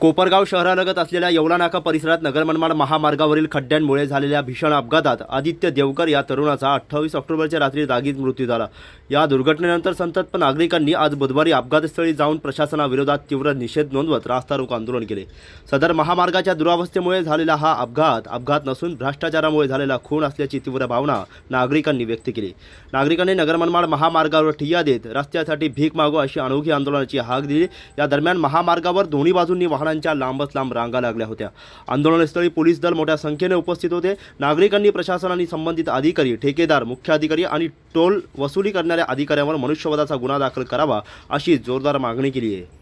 कोपरगाव शहरालगत असलेल्या येवला परिसरात नगरमनमाड महामार्गावरील खड्ड्यांमुळे झालेल्या भीषण अपघातात आदित्य देवकर या तरुणाचा अठ्ठावीस ऑक्टोबरच्या रात्री जागीच मृत्यू झाला. या दुर्घटनेनंतर संतप्त नागरिकांनी आज बुधवारी अपघातस्थळी जाऊन प्रशासनाविरोधात तीव्र निषेध नोंदवत रास्ता रोको आंदोलन केले. सदर महामार्गाच्या दुरावस्थेमुळे झालेला हा अपघात अपघात नसून भ्रष्टाचारामुळे झालेला खून असल्याची तीव्र भावना नागरिकांनी व्यक्त केली. नागरिकांनी नगरमनमाड महामार्गावर ठिय्या देत रस्त्यासाठी भीक मागो अशी अनोखी आंदोलनाची हाक दिली. या दरम्यान महामार्गावर दोन्ही बाजूंनी वाहन वाहनांच्या लांबच लांब रांगा लागल्या होत्या. आंदोलनस्थळी पोलीस दल मोठ्या संख्येने उपस्थित होते. नागरिकांनी प्रशासन आणि संबंधित अधिकारी ठेकेदार मुख्य अधिकारी आणि टोल वसुली करणाऱ्या अधिकाऱ्यांवर मनुष्यवधाचा गुन्हा दाखल करावा अशी जोरदार मागणी केली आहे.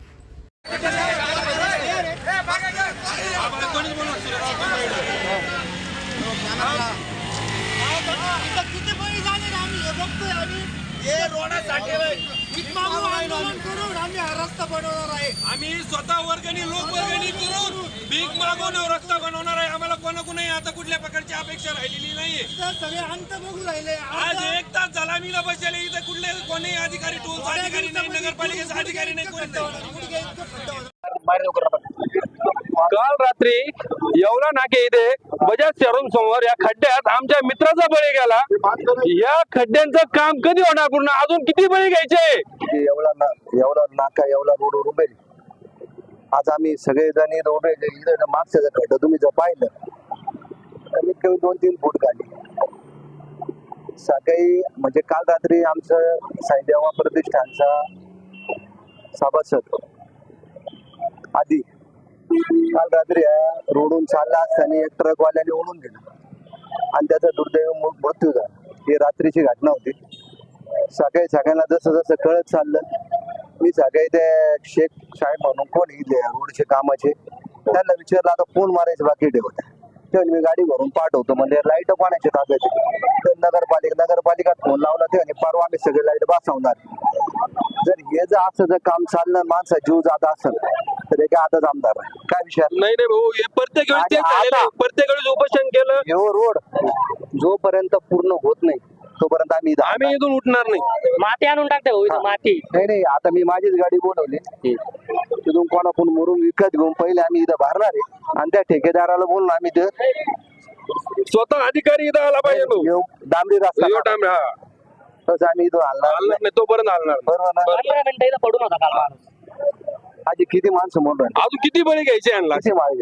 आम्ही हे रोडासाठी आम्ही हा रस्ता बनवला. आम्ही स्वतः वर्गणी लोक वर्गणी करून भीक मागून रस्ता बनवणार आहे. आम्हाला कोणाकोणी आता कुठल्या प्रकारची अपेक्षा राहिलेली नाहीये. सगळे अंत बघू राहिले. आज एक तास झाला मी बसले इथं कुठले कोणी अधिकारी टोलचा अधिकारी नाही नगरपालिकेचा अधिकारी नाही. काल रात्री येवला नाके इथे बजाज शोरूम समोर या खड्ड्यात आमच्या मित्राचा बळी गेला. या खड्ड्यांचं काम कधी होणार? पूर्ण अजून किती बळी घ्यायचे? एवढा ना एवढा नाका एवढा रोड उभे. आज आम्ही सगळे जण रोड इथं मागचं खड्डं तुम्ही जर पाहिलं कमीत कमी दोन तीन फूट काढली सकाळी म्हणजे काल रात्री आमचं साईदेवा प्रतिष्ठानचा सभासद आधी काल रात्री रोडून चालला असताना एक ट्रकवाल्याने ओढून दिलं आणि त्याचा दुर्दैव मृत्यू झाला. ही रात्रीची घटना होती. सकाळी सगळ्यांना जसं जसं कळत चाललं मी ते शेख साहेब म्हणून कोण इथे रोडचे कामाचे त्यांना विचारलं आता फोन मारायचे बाकी ठेवत ते म्हणे, मी गाडी भरून पाठवतो म्हणजे लाइट ताब्यात आहे? तर नगरपालिका नगरपालिकात फोन लावला ते म्हणे, परवा आम्ही सगळे लाइट बसवणार जर हे जर असं जर काम चाललं माणसा जीव जात असेल तर हे काय आताच आमदार आहे. काय विषय नाही नाही भाऊ हे प्रत्येक वेळेस तेच आणि झालेलं आहे. आता- प्रत्येक वेळेस उपोषण केलं ह्यो रोड जोपर्यंत पूर्ण होत नाही तोपर्यंत आम्ही इथं आम्ही इथून उठणार नाही. माती आणून टाकते भाऊ इथं माती. नाही नाही आता मी माझीच गाडी बोलवली. तिथून कोणाकडून मुरून विकत घेऊन पहिले आम्ही इथं भरणार आहे. आणि त्या ठेकेदाराला बोलून आम्ही ते स्वतः अधिकारी इथं आला पाहिजे भाऊ डांबरी रस्ता यो टाइम हा. तसं आम्ही इथं हलणार नाही. तोपर्यंत हलणार नाही. बरोबर ना? पंधरा मिनिटं इथं पडून होता काल माणूस. आधी किती माणसं म्हणून राहिले? अजून किती बळी घ्यायचे यांना किती माळ